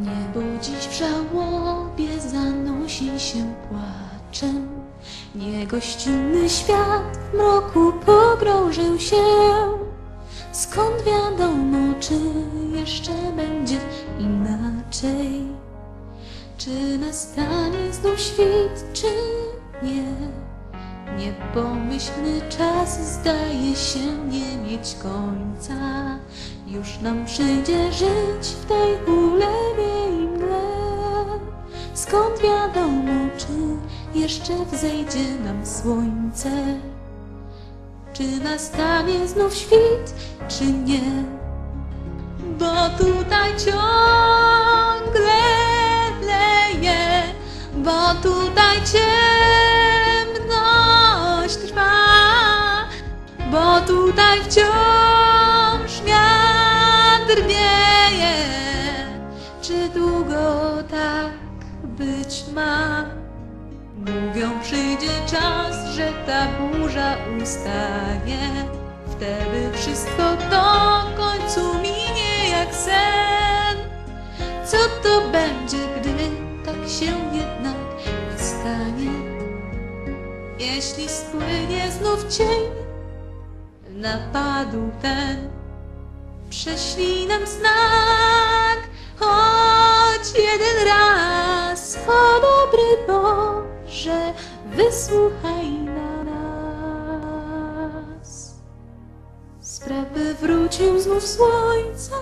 Niebo dziś w żałobie zanosi się płaczem. Niegościnny świat w mroku pogrążył się. Skąd wiadomo, czy jeszcze będzie inaczej? Czy nastanie znów świt, czy nie? Niepomyślny czas zdaje się nie mieć końca. Już nam przyjdzie żyć w tej ulewie i mgle. Skąd wiadomo, czy jeszcze wzejdzie nam słońce? Czy nastanie znów świt, czy nie? Bo tutaj ciągle leje, bo tutaj ciemność trwa, bo tutaj wciąż tak być ma? Mówią przyjdzie czas, że ta burza ustanie Wtedy wszystko to końcu minie jak sen Co to będzie, gdy tak się jednak stanie? Jeśli spłynie znów cień Napadł ten Prześlij nam znak dobry Boże Wysłuchaj na nas. Sprawy wrócił znów słońca